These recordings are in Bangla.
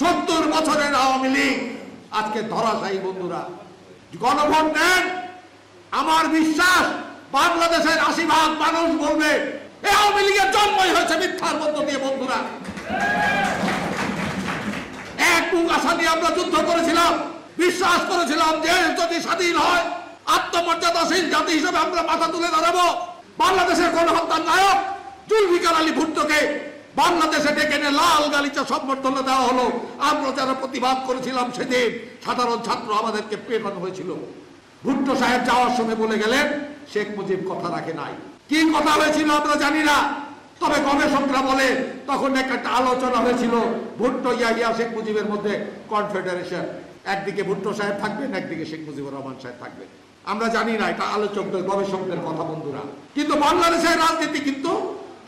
সত্তর বছরের আওয়ামী লীগ। আজকে ধরাশায়ী বন্ধুরা। গণভোট দেন আমার বিশ্বাস, বাংলাদেশের আশি ভাগ মানুষ বলবে এই আওয়ামী লীগের জন্মই হয়েছে মিথ্যার মধ্য দিয়ে, বন্ধুরা। এক বুক আশা আমরা যুদ্ধ করেছিলাম, বিশ্বাস করেছিলাম যে যদি স্বাধীন হয়, আত্মমর্যাদাশীল জাতি হিসেবে আমরা মাথা তুলে দাঁড়াবো। বাংলাদেশের গণহত্যার নায়ক জুলফিকার আলী ভুট্টোকে বাংলাদেশে ডেকে এনে লাল গালিচা সম্বর্ধনা দেওয়া হলো। আমরা যারা প্রতিবাদ করেছিলাম সেদিন সাধারণ ছাত্র আমাদেরকে পেটানো হয়েছিল। ভুট্টো সাহেব যাওয়ার সময় বলে গেলেন, শেখ মুজিব কথা রাখে নাই। কি কথা হয়েছিল আমরা জানি না। তবে গবেষকরা বলে, তখন একটা আলোচনা হয়েছিল, ভুট্টো ইয়াহিয়া শেখ মুজিবের মধ্যে কনফেডারেশন। একদিকে ভুট্টো সাহেব থাকবেন, একদিকে শেখ মুজিবুর রহমান সাহেব থাকবেন। আমরা জানি না, এটা আলোচকদের, গবেষকদের কথা বন্ধুরা। কিন্তু বাংলাদেশের রাজনীতি কিন্তু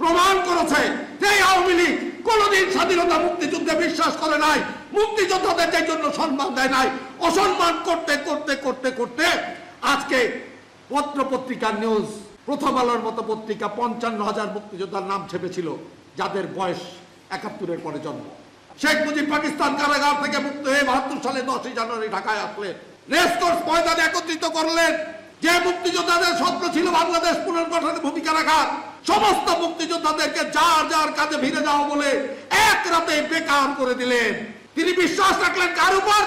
প্রমাণ করেছে যে আওয়ামী লীগ কোনোদিন স্বাধীনতা মুক্তিযুদ্ধে বিশ্বাস করে নাই। মুক্তিযোদ্ধাদের যে জন্য সম্মান দেয় নাই, অসম্মান করতে করতে করতে করতে আজকে পত্র পত্রিকার নিউজ প্রথম আলোর মতো পত্রিকা পঞ্চান্ন হাজার মুক্তিযোদ্ধার নাম ছেপেছিল, যাদের বয়স একাত্তরের পরে জন্ম। শেখ মুজিব পাকিস্তান কারাগার থেকে মুক্ত হয়ে বাহাত্তর সালে দশই জানুয়ারি ঢাকায় আসলেন রেসকোর্স ময়দানে একত্রিত করলেন। যে মুক্তিযোদ্ধাদের স্বপ্ন ছিল বাংলাদেশ পুনর্গঠনে ভূমিকা রাখার, সমস্ত মুক্তিযোদ্ধাদেরকে যার যার কাজে ভিড়ে যাওয়া বলে এক রাতে বেকার করে দিলেন। তিনি বিশ্বাস রাখলেন কার উপর?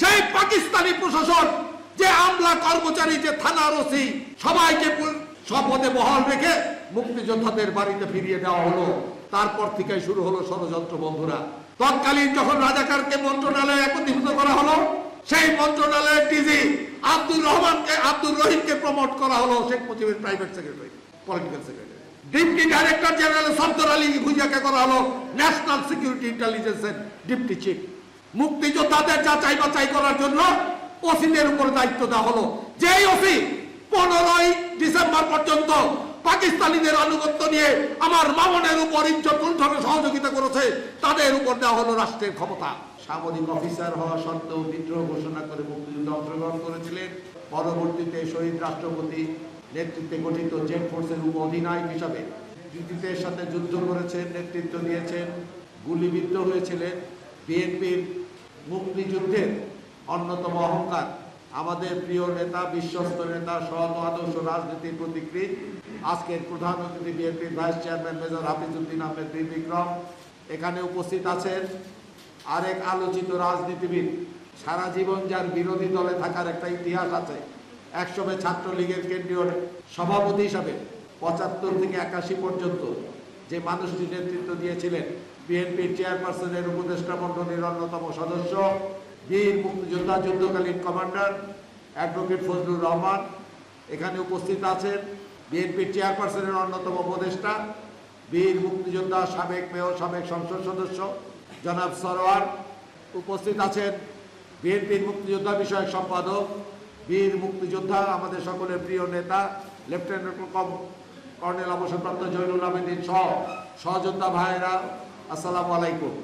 সেই পাকিস্তানি প্রশাসন, যে আমলা কর্মচারী, যে থানার ওসি, সবাইকে শপথে বহাল রেখে মুক্তিযোদ্ধাদের বাড়িতে ফিরিয়ে দেওয়া হলো। তারপর থেকে শুরু হলো ষড়যন্ত্র, বন্ধুরা। তৎকালীন যখন রাজাকারকে মন্ত্রণালয়ে একত্রিত করা হলো, সেই মন্ত্রণালয়ের ডিজি আব্দুর রহমানকে, আব্দুর রহিমকে প্রমোট করা হলো শেখ মুজিবের private secretary political secretary deputy director general Santor Ali ভুইয়াকে করা হলো ন্যাশনাল সিকিউরিটি ইন্টেলিজেন্সের ডিপটি চিফ মুক্তিযোদ্ধাদের যাচাই বাছাই করার জন্য ওসিদের উপর দায়িত্ব দেওয়া হলো। যেই ওসি পনেরোই ডিসেম্বর পর্যন্ত পাকিস্তানিদের আনুগত্য নিয়ে আমার মামনের উপর ইজ্জত সহযোগিতা করেছে, তাদের উপর দেওয়া হলো রাষ্ট্রের ক্ষমতা। সামরিক অফিসার হওয়া সত্ত্বেও বিদ্রোহ ঘোষণা করে মুক্তিযুদ্ধে অংশগ্রহণ করেছিলেন। পরবর্তীতে শহীদ রাষ্ট্রপতি নেতৃত্বে গঠিত জেট ফোর্সের উপ অধিনায়ক হিসাবে ব্রিটিশের সাথে যুদ্ধ করেছেন, নেতৃত্ব দিয়েছেন গুলিবিদ্ধ হয়েছিলেন। বিএনপির মুক্তিযুদ্ধের অন্যতম অহংকার আমাদের প্রিয় নেতা, বিশ্বস্ত নেতা ও আদর্শ রাজনীতির প্রতিকৃত। আজকের প্রধান অতিথি বিএনপির vice chairman major Hafizuddin Ahmed Bikram এখানে উপস্থিত আছেন। আরেক আলোচিত রাজনীতিবিদ, সারা জীবন যার বিরোধী দলে থাকার একটা ইতিহাস আছে। একসময় ছাত্রলীগের কেন্দ্রীয় সভাপতি হিসাবে পঁচাত্তর থেকে একাশি পর্যন্ত যে মানুষটি নেতৃত্ব দিয়েছিলেন, বিএনপির চেয়ারপারসনের উপদেষ্টা মণ্ডলীর অন্যতম সদস্য, বীর মুক্তিযোদ্ধা, যুদ্ধকালীন কমান্ডার, অ্যাডভোকেট ফজলুর রহমান এখানে উপস্থিত আছেন। বিএনপির চেয়ারপারসনের অন্যতম উপদেষ্টা, বীর মুক্তিযোদ্ধা, সাবেক মেয়র, সাবেক সংসদ সদস্য জনাব সরোয়ার উপস্থিত আছেন বিএনপির মুক্তিযোদ্ধা বিষয়ক সম্পাদক, বীর মুক্তিযোদ্ধা, আমাদের সকলের প্রিয় নেতা, লেফটেন্যান্ট কর্নেল অবসরপ্রাপ্ত জৈনুল আবেদিন সহ সহযোদ্ধা ভাইয়েরা, আসসালামু আলাইকুম।